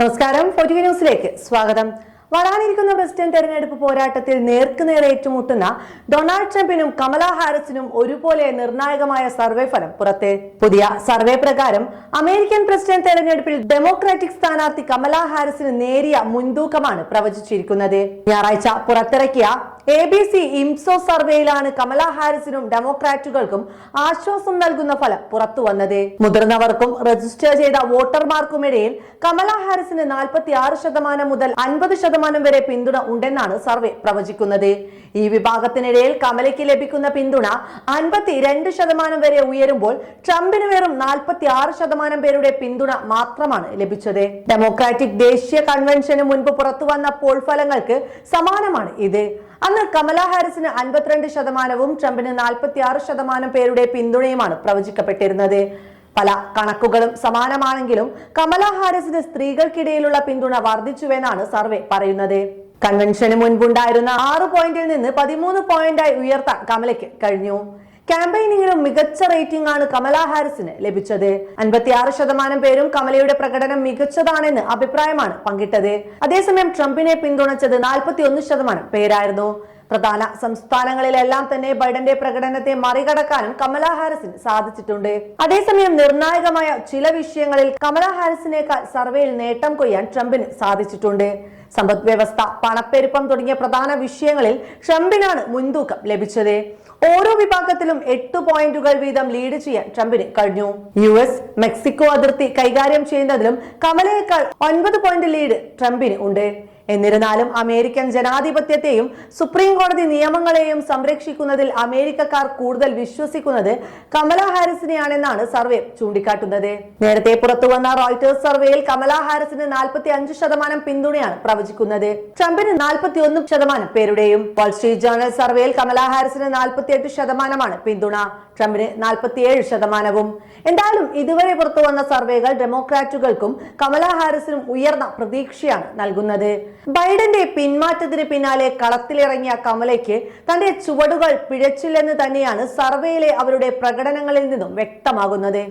നമസ്കാരം. ഫോർട്ടി ന്യൂസിലേക്ക് സ്വാഗതം. വരാനിരിക്കുന്ന പ്രസിഡന്റ് തെരഞ്ഞെടുപ്പ് പോരാട്ടത്തിൽ നേർക്കുനേരെ ഏറ്റുമുട്ടുന്ന ഡൊണാൾഡ് ട്രംപിനും കമല ഹാരിസിനും ഒരുപോലെ നിർണായകമായ സർവേ ഫലം പുറത്തെ. പുതിയ സർവേ പ്രകാരം അമേരിക്കൻ പ്രസിഡന്റ് തെരഞ്ഞെടുപ്പിൽ ഡെമോക്രാറ്റിക് സ്ഥാനാർത്ഥി കമല ഹാരിസിന് നേരിയ മുൻതൂക്കമാണ് പ്രവചിച്ചിരിക്കുന്നത്. ഞായറാഴ്ച പുറത്തിറക്കിയ എ ബി സി ഇംസോ സർവേയിലാണ് കമല ഹാരിസിനും ഡെമോക്രാറ്റുകൾക്കും ആശ്വാസം നൽകുന്ന ഫലം പുറത്തു വന്നത്. മുതിർന്നവർക്കും രജിസ്റ്റർ ചെയ്ത വോട്ടർമാർക്കുമിടയിൽ കമല ഹാരിസിന് നാൽപ്പത്തി ആറ് ശതമാനം മുതൽ അൻപത് ശതമാനം വരെ പിന്തുണ ഉണ്ടെന്നാണ് സർവേ പ്രവചിക്കുന്നത്. ഈ വിഭാഗത്തിനിടയിൽ കമലയ്ക്ക് ലഭിക്കുന്ന പിന്തുണ അൻപത്തി രണ്ട് ശതമാനം വരെ ഉയരുമ്പോൾ ട്രംപിന് വെറും നാൽപ്പത്തി ആറ് ശതമാനം പേരുടെ പിന്തുണ മാത്രമാണ് ലഭിച്ചത്. ഡെമോക്രാറ്റിക് ദേശീയ കൺവെൻഷന് മുൻപ് പുറത്തുവന്ന പോൾ ഫലങ്ങൾക്ക് സമാനമാണ് ഇത്. അന്ന് കമല ഹാരിസിന് അൻപത്തിരണ്ട് ശതമാനവും ട്രംപിന് നാൽപ്പത്തി ആറ് ശതമാനം പേരുടെ പിന്തുണയുമാണ് പ്രവചിക്കപ്പെട്ടിരുന്നത്. പല കണക്കുകളും സമാനമാണെങ്കിലും കമല ഹാരിസിന് സ്ത്രീകൾക്കിടയിലുള്ള പിന്തുണ വർദ്ധിച്ചുവെന്നാണ് സർവേ പറയുന്നത്. കൺവെൻഷന് മുൻപുണ്ടായിരുന്ന ആറ് പോയിന്റിൽ നിന്ന് പതിമൂന്ന് പോയിന്റായി ഉയർത്താൻ കമലയ്ക്ക് കഴിഞ്ഞു. ക്യാമ്പയിനിങ്ങിലും മികച്ച റേറ്റിംഗ് ആണ് കമല ഹാരിസിന് ലഭിച്ചത്. അൻപത്തിയാറ് ശതമാനം പേരും കമലയുടെ പ്രകടനം മികച്ചതാണെന്ന് അഭിപ്രായമാണ് പങ്കിട്ടത്. അതേസമയം ട്രംപിനെ പിന്തുണച്ചത് നാൽപ്പത്തി ഒന്ന് ശതമാനം പേരായിരുന്നു. പ്രധാന സംസ്ഥാനങ്ങളിലെല്ലാം തന്നെ ബൈഡന്റെ പ്രകടനത്തെ മറികടക്കാനും കമല ഹാരിസിന് സാധിച്ചിട്ടുണ്ട്. അതേസമയം നിർണായകമായ ചില വിഷയങ്ങളിൽ കമല ഹാരിസിനേക്കാൾ സർവേയിൽ നേട്ടം കൊയ്യാൻ ട്രംപിന് സാധിച്ചിട്ടുണ്ട്. സമ്പദ് വ്യവസ്ഥ പണപ്പെരുപ്പം തുടങ്ങിയ പ്രധാന വിഷയങ്ങളിൽ ട്രംപിനാണ് മുൻതൂക്കം ലഭിച്ചത്. ഓരോ വിഭാഗത്തിലും എട്ട് പോയിന്റുകൾ വീതം ലീഡ് ചെയ്യാൻ ട്രംപിന് കഴിഞ്ഞു. യു എസ് മെക്സിക്കോ അതിർത്തി കൈകാര്യം ചെയ്യുന്നതിലും കമലയേക്കാൾ ഒൻപത് പോയിന്റ് ലീഡ് ട്രംപിന് ഉണ്ട്. എന്നിരുന്നാലും അമേരിക്കൻ ജനാധിപത്യത്തെയും സുപ്രീം കോടതി നിയമങ്ങളെയും സംരക്ഷിക്കുന്നതിൽ അമേരിക്കക്കാർ കൂടുതൽ വിശ്വസിക്കുന്നത് കമല ഹാരിസിനെയാണെന്നാണ് സർവേ ചൂണ്ടിക്കാട്ടുന്നത്. നേരത്തെ പുറത്തുവന്ന റോയിറ്റേഴ്സ് സർവേയിൽ കമല ഹാരിസിന് നാൽപ്പത്തി അഞ്ച് ശതമാനം പിന്തുണയാണ് പ്രവചിക്കുന്നത്. ട്രംപിന് നാൽപ്പത്തി ഒന്ന് ശതമാനം പേരുടെയും വാൾ സ്ട്രീറ്റ് ജേർണൽ സർവേയിൽ കമല ഹാരിസിന് നാൽപ്പത്തി എട്ട് ശതമാനമാണ് പിന്തുണ. ട്രംപിന് നാൽപ്പത്തിയേഴ് ശതമാനവും. എന്തായാലും ഇതുവരെ പുറത്തു വന്ന സർവേകൾ ഡെമോക്രാറ്റുകൾക്കും കമല ഹാരിസിനും ഉയർന്ന പ്രതീക്ഷയാണ് നൽകുന്നത്. ബൈഡന്റെ പിന്മാറ്റത്തിന് പിന്നാലെ കളത്തിലിറങ്ങിയ കമലയ്ക്ക് തന്റെ ചുവടുകൾ പിഴച്ചില്ലെന്ന് തന്നെയാണ് സർവേയിലെ അവരുടെ പ്രകടനങ്ങളിൽ നിന്നും വ്യക്തമാകുന്നത്.